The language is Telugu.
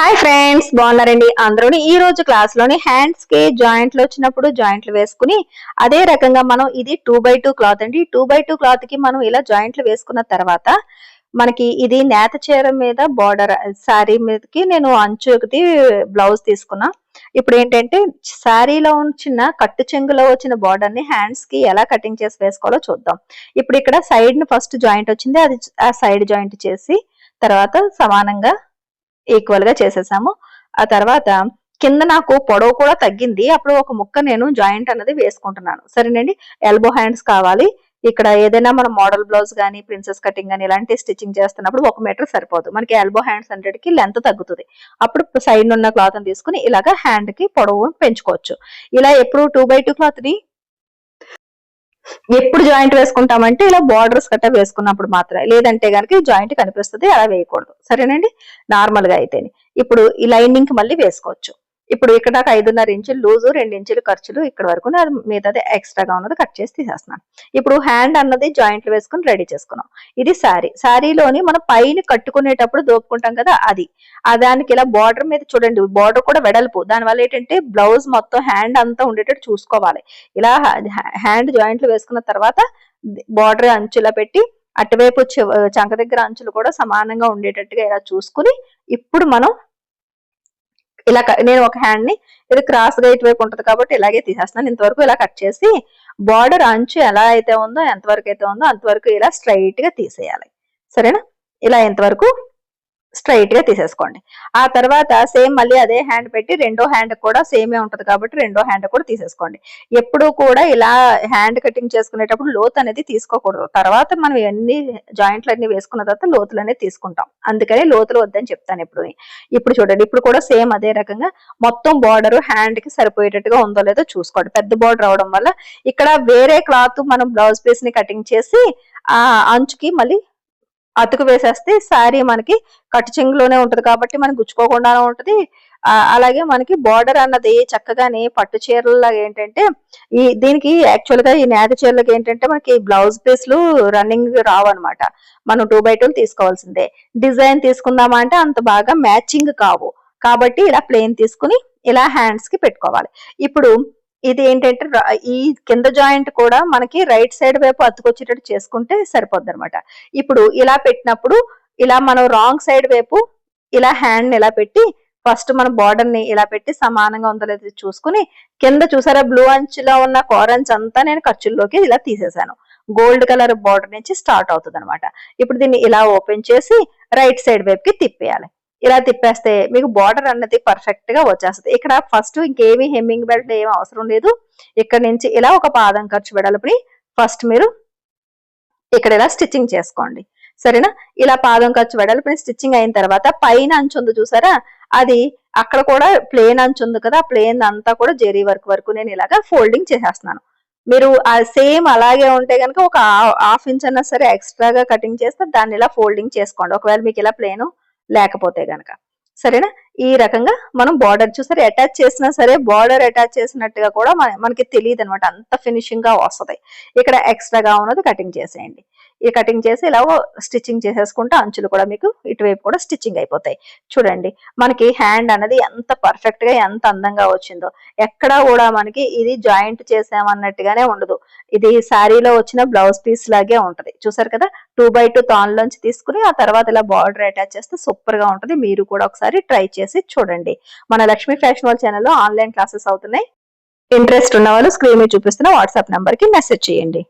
హాయ్ ఫ్రెండ్స్ బాగున్నారండి? అందరూ ఈ రోజు క్లాస్లోని హ్యాండ్స్కి జాయింట్లు వచ్చినప్పుడు జాయింట్లు వేసుకుని అదే రకంగా మనం ఇది టూ బై టూ క్లాత్ అండి. టూ బై టూ క్లాత్కి మనం ఇలా జాయింట్లు వేసుకున్న తర్వాత మనకి ఇది నేత చీర మీద బార్డర్ శారీ మీదకి నేను అంచుకి బ్లౌజ్ తీసుకున్నా. ఇప్పుడు ఏంటంటే శారీలో వచ్చిన కట్టు చెంగులో వచ్చిన బార్డర్ని హ్యాండ్స్కి ఎలా కటింగ్ చేసి వేసుకోవాలో చూద్దాం. ఇప్పుడు ఇక్కడ సైడ్ని ఫస్ట్ జాయింట్ వచ్చింది. అది ఆ సైడ్ జాయింట్ చేసి తర్వాత సమానంగా ఈక్వల్గా చేసేసాము. ఆ తర్వాత కింద నాకు పొడవు కూడా తగ్గింది. అప్పుడు ఒక ముక్క నేను జాయింట్ అన్నది వేసుకుంటున్నాను. సరేనండి? ఎల్బో హ్యాండ్స్ కావాలి. ఇక్కడ ఏదైనా మనం మోడల్ బ్లౌజ్ కానీ ప్రిన్సెస్ కటింగ్ కానీ ఇలాంటి స్టిచ్చింగ్ చేస్తున్నప్పుడు ఒక మీటర్ సరిపోదు. మనకి ఎల్బో హ్యాండ్స్ హండ్రెడ్ లెంత్ తగ్గుతుంది. అప్పుడు సైడ్ ఉన్న క్లాత్ తీసుకుని ఇలాగా హ్యాండ్కి పొడవు పెంచుకోవచ్చు. ఇలా ఎప్పుడు టూ బై టూ క్లాత్ని ఎప్పుడు జాయింట్ వేసుకుంటామంటే ఇలా బార్డర్స్ కట్ట వేసుకున్నప్పుడు మాత్రమే. లేదంటే కనుక జాయింట్ కనిపిస్తుంది అలా వేయకూడదు. సరేనండి? నార్మల్గా అయితేనే. ఇప్పుడు ఈ లైనింగ్కి మళ్ళీ వేసుకోవచ్చు. ఇప్పుడు ఇక్కడ నాకు ఐదున్నర ఇంచులు లూజు రెండు ఇంచులు ఖర్చులు ఇక్కడ వరకు అది మిగతాది ఎక్స్ట్రాగా ఉన్నది కట్ చేసి తీసేస్తున్నాను. ఇప్పుడు హ్యాండ్ అన్నది జాయింట్లు వేసుకుని రెడీ చేసుకున్నాం. ఇది శారీ. శారీలోని మనం పైన కట్టుకునేటప్పుడు దోపుకుంటాం కదా అది. ఆ దానికి ఇలా బార్డర్ మీద చూడండి బార్డర్ కూడా వెడల్పు. దానివల్ల ఏంటంటే బ్లౌజ్ మొత్తం హ్యాండ్ అంతా ఉండేటట్టు చూసుకోవాలి. ఇలా హ్యాండ్ జాయింట్లు వేసుకున్న తర్వాత బార్డర్ అంచులా పెట్టి అటువైపు చంక దగ్గర అంచులు కూడా సమానంగా ఉండేటట్టుగా ఇలా చూసుకుని ఇప్పుడు మనం ఇలా నేను ఒక హ్యాండ్ని ఇది క్రాస్గా ఇటువైపు ఉంటుంది కాబట్టి ఇలాగే తీసేస్తున్నాను. ఇంతవరకు ఇలా కట్ చేసి బార్డర్ అంచు ఎలా అయితే ఉందో ఎంతవరకు అయితే ఉందో అంతవరకు ఇలా స్ట్రైట్గా తీసేయాలి. సరేనా? ఇలా ఇంతవరకు స్ట్రైట్గా తీసేసుకోండి. ఆ తర్వాత సేమ్ మళ్ళీ అదే హ్యాండ్ పెట్టి రెండో హ్యాండ్ కూడా సేమే ఉంటుంది కాబట్టి రెండో హ్యాండ్ కూడా తీసేసుకోండి. ఎప్పుడు కూడా ఇలా హ్యాండ్ కటింగ్ చేసుకునేటప్పుడు లోతు అనేది తీసుకోకూడదు. తర్వాత మనం ఎన్ని జాయింట్లు అన్ని వేసుకున్న తర్వాత లోతులు అనేది తీసుకుంటాం. అందుకని లోతులు వద్దని చెప్తాను ఇప్పుడు ఇప్పుడు చూడండి ఇప్పుడు కూడా సేమ్ అదే రకంగా మొత్తం బార్డర్ హ్యాండ్కి సరిపోయేటట్టుగా ఉందో లేదో చూసుకోండి. పెద్ద బార్డర్ అవడం వల్ల ఇక్కడ వేరే క్లాత్ మనం బ్లౌజ్ పీస్ని కటింగ్ చేసి ఆ అంచుకి మళ్ళీ అతుకు వేసేస్తే శారీ మనకి కట్టు చెంగులోనే ఉంటది కాబట్టి మనకి గుచ్చుకోకుండానే ఉంటది. అలాగే మనకి బార్డర్ అన్నది చక్కగానే పట్టు చీరలాగా ఏంటంటే ఈ దీనికి యాక్చువల్గా ఈ నేత చీరలకు ఏంటంటే మనకి బ్లౌజ్ పీస్లు రన్నింగ్ రావన్నమాట. మనం టూ బై టూ తీసుకోవాల్సిందే. డిజైన్ తీసుకుందామా అంటే అంత బాగా మ్యాచింగ్ కావు. కాబట్టి ఇలా ప్లెయిన్ తీసుకుని ఇలా హ్యాండ్స్కి పెట్టుకోవాలి. ఇప్పుడు ఇది ఏంటంటే ఈ కింద జాయింట్ కూడా మనకి రైట్ సైడ్ వైపు అతుకొచ్చేటట్టు చేసుకుంటే సరిపోద్ది అనమాట ఇప్పుడు ఇలా పెట్టినప్పుడు ఇలా మనం రాంగ్ సైడ్ వైపు ఇలా హ్యాండ్ ఇలా పెట్టి ఫస్ట్ మన బార్డర్ని ఇలా పెట్టి సమానంగా ఉందో లేదో చూసుకుని కింద చూసారా బ్లూ అంచులో ఉన్న కోరంచ్ అంతా నేను ఖర్చుల్లోకి ఇలా తీసేసాను. గోల్డ్ కలర్ బార్డర్ నుంచి స్టార్ట్ అవుతుంది అనమాట ఇప్పుడు దీన్ని ఇలా ఓపెన్ చేసి రైట్ సైడ్ వైపుకి తిప్పేయాలి. ఇలా తిప్పేస్తే మీకు బార్డర్ అన్నది పర్ఫెక్ట్గా వచ్చేస్తుంది. ఇక్కడ ఫస్ట్ ఇంకేమి హెమ్మింగ్ బెల్ట్ ఏమి అవసరం లేదు. ఇక్కడ నుంచి ఇలా ఒక పాదం ఖర్చు పెడలపడి ఫస్ట్ మీరు ఇక్కడ ఇలా స్టిచ్చింగ్ చేసుకోండి. సరేనా? ఇలా పాదం ఖర్చు వెడల్పుని స్టిచ్చింగ్ అయిన తర్వాత పైన అంచు ఉంది చూసారా? అది అక్కడ కూడా ప్లేన్ అంచు ఉంది కదా. ప్లేన్ అంతా కూడా జెరీ వర్క్ వరకు నేను ఇలాగా ఫోల్డింగ్ చేసేస్తున్నాను. మీరు సేమ్ అలాగే ఉంటే కనుక ఒక హాఫ్ ఇంచ్ అన్నా సరే ఎక్స్ట్రాగా కటింగ్ చేస్తే దాన్ని ఇలా ఫోల్డింగ్ చేసుకోండి. ఒకవేళ మీకు ఇలా ప్లేను లేకపోతే గనక. సరేనా? ఈ రకంగా మనం బార్డర్ చూసారు? అటాచ్ చేసినా సరే బార్డర్ అటాచ్ చేసినట్టుగా కూడా మనకి తెలియదు అనమాట అంత ఫినిషింగ్గా వస్తుంది. ఇక్కడ ఎక్స్ట్రాగా ఉన్నది కటింగ్ చేసేయండి. ఈ కటింగ్ చేసి ఇలా స్టిచ్చింగ్ చేసేసుకుంటే అంచులు కూడా మీకు ఇటువైపు కూడా స్టిచ్చింగ్ అయిపోతాయి. చూడండి మనకి హ్యాండ్ అనేది ఎంత పర్ఫెక్ట్గా ఎంత అందంగా వచ్చిందో. ఎక్కడా కూడా మనకి ఇది జాయింట్ చేసామన్నట్టుగానే ఉండదు. ఇది శారీలో వచ్చిన బ్లౌజ్ పీస్ లాగే ఉంటది. చూసారు కదా? టూ బై టూ తాన్లోంచి తీసుకుని ఆ తర్వాత ఇలా బార్డర్ అటాచ్ చేస్తే సూపర్గా ఉంటది. మీరు కూడా ఒకసారి ట్రై చేసి చూడండి. మన లక్ష్మీ ఫ్యాషన్ వాల్ ఛానల్లో ఆన్లైన్ క్లాసెస్ అవుతున్నాయి. ఇంట్రెస్ట్ ఉన్న వాళ్ళు స్క్రీన్ మీద చూపిస్తున్న వాట్సాప్ నెంబర్కి మెసేజ్ చేయండి.